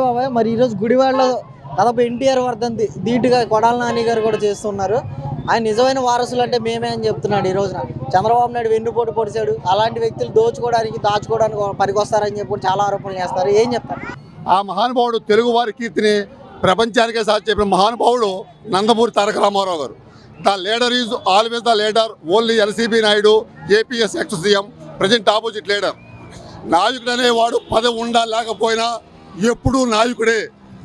బాబాయ్ మరి ఈరోజు గుడివాడలో దాదాపు ఎన్టీఆర్ వర్ధంతి ధీటుగా కొడాల నాని గారు కూడా చేస్తున్నారు. ఆయన నిజమైన వారసులు అంటే మేమే అని చెప్తున్నాడు ఈ రోజున. చంద్రబాబు నాయుడు వెన్నుపోటు పొడిచాడు. అలాంటి వ్యక్తులు దోచుకోవడానికి దాచుకోవడానికి పనికొస్తారని చెప్పి చాలా ఆరోపణలు చేస్తారు. ఏం చెప్తారు? ఆ మహానుభావుడు తెలుగు వారి కీర్తిని ప్రపంచానికే సాధ్య చెప్పిన మహానుభావుడు Nandamuri Taraka Rama Rao garu. The leader is always the leader. Only LCB Naidu AP's ex CM present opposite leader. నాయకుడు అనేవాడు పదవి ఉండా లేకపోయినా ఎప్పుడూ నాయకుడే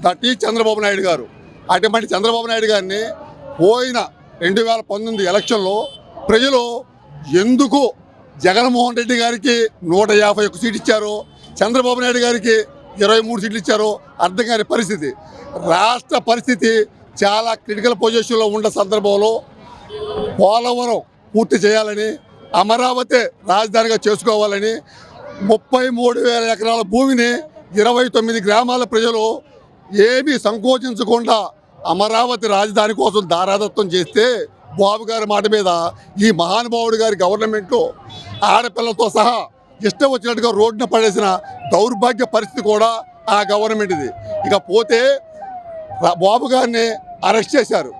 దట్ ఈ చంద్రబాబు నాయుడు గారు. అటువంటి చంద్రబాబు నాయుడు గారిని పోయిన రెండు వేల పంతొమ్మిది ఎలక్షన్లో ప్రజలు ఎందుకు జగన్మోహన్ రెడ్డి గారికి నూట యాభై ఒక్క సీట్ ఇచ్చారో చంద్రబాబు నాయుడు గారికి ఇరవై మూడు సీట్లు ఇచ్చారో అర్థం కాని పరిస్థితి. రాష్ట్ర పరిస్థితి చాలా క్రిటికల్ పొజిషన్లో ఉన్న సందర్భంలో పోలవరం పూర్తి చేయాలని అమరావతి రాజధానిగా చేసుకోవాలని ముప్పై మూడు వేల ఎకరాల భూమిని ఇరవై తొమ్మిది గ్రామాల ప్రజలు ఏమీ సంకోచించకుండా అమరావతి రాజధాని కోసం దారాదత్తం చేస్తే బాబు గారి మాట మీద ఈ మహానుభావుడు గారి గవర్నమెంట్లో ఆడపిల్లలతో సహా ఇష్టం వచ్చినట్టుగా రోడ్డున పడేసిన దౌర్భాగ్య పరిస్థితి కూడా ఆ గవర్నమెంట్ ఇది. ఇక పోతే బాబు గారిని అరెస్ట్ చేశారు.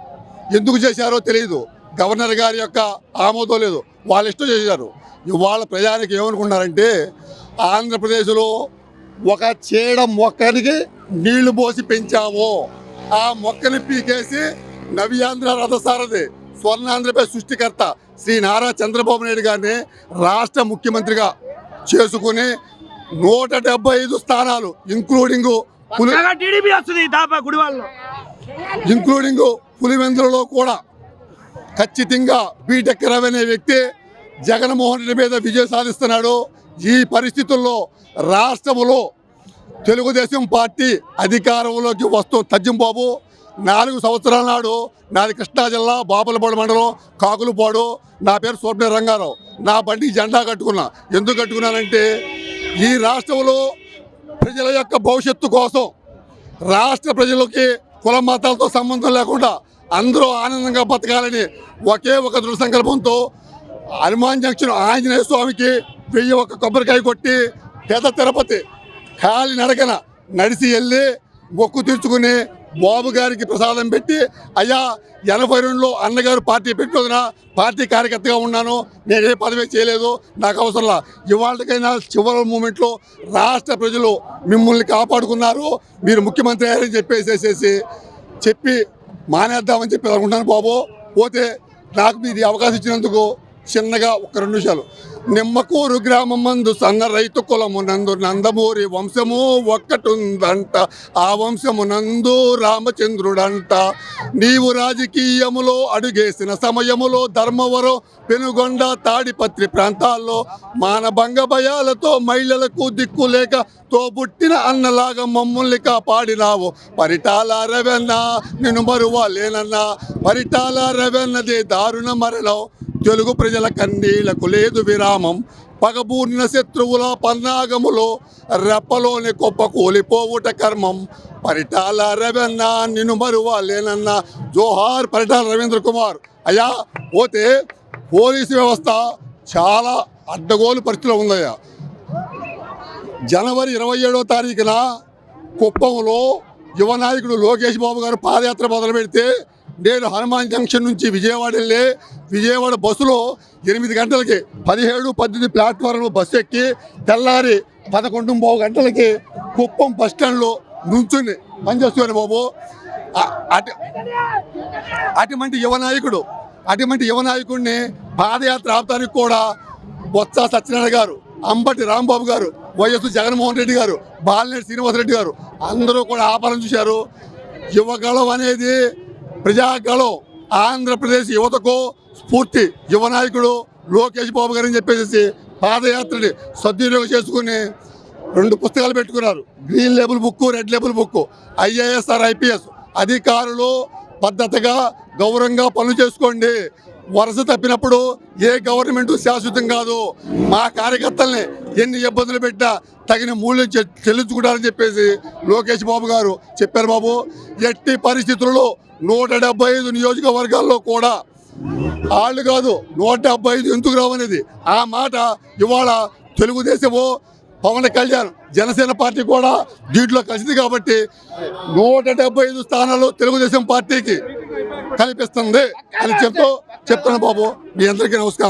ఎందుకు చేశారో తెలియదు గవర్నర్ గారి యొక్క ఆమోదం లేదు. వాళ్ళు ఇష్టం చేశారు. ఇవాళ ప్రజానికి ఏమనుకున్నారంటే ఆంధ్రప్రదేశ్లో ఒక చీడ మొక్కనికి నీళ్ళు పోసి పెంచాము. ఆ మొక్కని పీకేసి నవ్యాంధ్ర రథసారథి స్వర్ణాంధ్రప్రదేశ్ సృష్టికర్త శ్రీ నారా చంద్రబాబు నాయుడు గారిని రాష్ట్ర ముఖ్యమంత్రిగా చేసుకుని నూట డెబ్బై ఐదు స్థానాలు ఇంక్లూడింగ్ ఇంక్లూడింగ్ పులివెందులలో కూడా ఖచ్చితంగా బీటెక్ రవి అనే వ్యక్తి జగన్మోహన్ రెడ్డి మీద విజయం సాధిస్తున్నాడు. ఈ పరిస్థితుల్లో రాష్ట్రంలో తెలుగుదేశం పార్టీ అధికారంలోకి వస్తూ తజ్జింబాబు నాలుగు సంవత్సరాల నాడు నాది కృష్ణా జిల్లా బాపులపాడు మండలం కాకులపాడు. నా పేరు స్వప్న రంగారావు. నా బండికి జెండా కట్టుకున్నా. ఎందుకు కట్టుకున్నానంటే ఈ రాష్ట్రంలో ప్రజల యొక్క భవిష్యత్తు కోసం రాష్ట్ర ప్రజలకి కుల మతాలతో సంబంధం లేకుండా అందరూ ఆనందంగా బతకాలని ఒకే ఒక దృఢ సంకల్పంతో హనుమాన్ జంక్షన్ ఆంజనేయ స్వామికి వెయ్యి ఒక కొబ్బరికాయ కొట్టి పెద్ద తిరుపతి కాలి నడకన నడిచి వెళ్ళి మొక్కు తీర్చుకుని బాబు గారికి ప్రసాదం పెట్టి అయ్యా ఎనభై రెండులో అన్నగారు పార్టీ పెట్టిన పార్టీ కార్యకర్తగా ఉన్నాను నేను ఏ పదవి చేయలేదు నాకు అవసరంలా ఇవాళకైనా చివరి మూమెంట్లో రాష్ట్ర ప్రజలు మిమ్మల్ని కాపాడుకున్నారు మీరు ముఖ్యమంత్రి అయ్యారని చెప్పేసేసేసి చెప్పి మానేద్దామని చెప్పి అనుకుంటున్నాను బాబు. పోతే నాకు మీరు అవకాశం ఇచ్చినందుకు చిన్నగా ఒక రెండు నిమిషాలు. నిమ్మకూరు గ్రామం మందు సన్న రైతు కులము నందు నందమూరి వంశము ఒక్కటుందంట. ఆ వంశము నందు రామచంద్రుడంట. నీవు రాజకీయములో అడుగేసిన సమయములో ధర్మవరం పెనుగొండ తాడిపత్రి ప్రాంతాల్లో మానభంగ భయాలతో మహిళలకు దిక్కు లేక తోబుట్టిన అన్నలాగా మమ్మల్ని కాపాడినావు. పరిటాల రవెన్న నిన్ను మరువాలేనన్నా. పరిటాల రవెన్నదే దారుణ మరణం తెలుగు ప్రజల కన్నీళ్ళకు లేదు విరామం. పగబూర్ణ శత్రువుల పన్నాగములో రెప్పలోని కొప్ప కూలిపోవుట కర్మం. పరిటాల రవెన్న నిన్ను మరువాలేనన్న జోహార్ పరిటాల రవీంద్ర కుమార్. అయ్యా పోతే పోలీసు వ్యవస్థ చాలా అడ్డగోలు పరిస్థితిలో ఉందయ్యా. జనవరి ఇరవై ఏడో తారీఖున కుప్పంలో యువ నాయకుడు లోకేష్ బాబు గారు పాదయాత్ర మొదలు పెడితే నేను హనుమాన్ జంక్షన్ నుంచి విజయవాడ వెళ్ళే విజయవాడ బస్సులో ఎనిమిది గంటలకి పదిహేడు పద్దెనిమిది ప్లాట్ఫారంలో బస్సు ఎక్కి తెల్లారి పదకొండు బావు గంటలకి కుప్పం బస్ స్టాండ్లో నుంచుని పనిచేస్తున్నాను బాబు. అటు అటువంటి యువ నాయకుడు అటువంటి యువ నాయకుడిని పాదయాత్ర ఆపడానికి కూడా బొత్స సత్యనారాయణ గారు అంబటి రాంబాబు గారు వైఎస్ జగన్మోహన్ రెడ్డి గారు బాలినేని శ్రీనివాసరెడ్డి గారు అందరూ కూడా ఆపాలని చూశారు. యువగళం అనేది ప్రజాగలో ఆంధ్రప్రదేశ్ యువతకు స్ఫూర్తి. యువ నాయకుడు లోకేష్ బాబు గారు అని చెప్పేసి పాదయాత్రని సద్వినియోగం చేసుకుని రెండు పుస్తకాలు పెట్టుకున్నారు. Green label book red label book IAS or IPS. అధికారులు పద్ధతిగా గౌరవంగా పనులు చేసుకోండి. వరుస తప్పినప్పుడు ఏ గవర్నమెంట్ శాశ్వతం కాదు. మా కార్యకర్తల్ని ఎన్ని ఇబ్బందులు పెట్టినా తగిన మూల్యం చె- చెల్లించుకుంటారని చెప్పేసి లోకేష్ బాబు గారు చెప్పారు బాబు. ఎట్టి పరిస్థితుల్లో నూట డెబ్బై ఐదు నియోజకవర్గాల్లో కూడా వాళ్ళు కాదు నూట డెబ్బై ఐదు ఎందుకు రావనేది. ఆ మాట ఇవాళ తెలుగుదేశము పవన్ కళ్యాణ్ జనసేన పార్టీ కూడా దీంట్లో కలిసింది కాబట్టి నూట డెబ్బై ఐదు స్థానాలు తెలుగుదేశం పార్టీకి కల్పిస్తుంది అని చెప్తూ చెప్తాను బాబు. మీ అందరికీ నమస్కారం.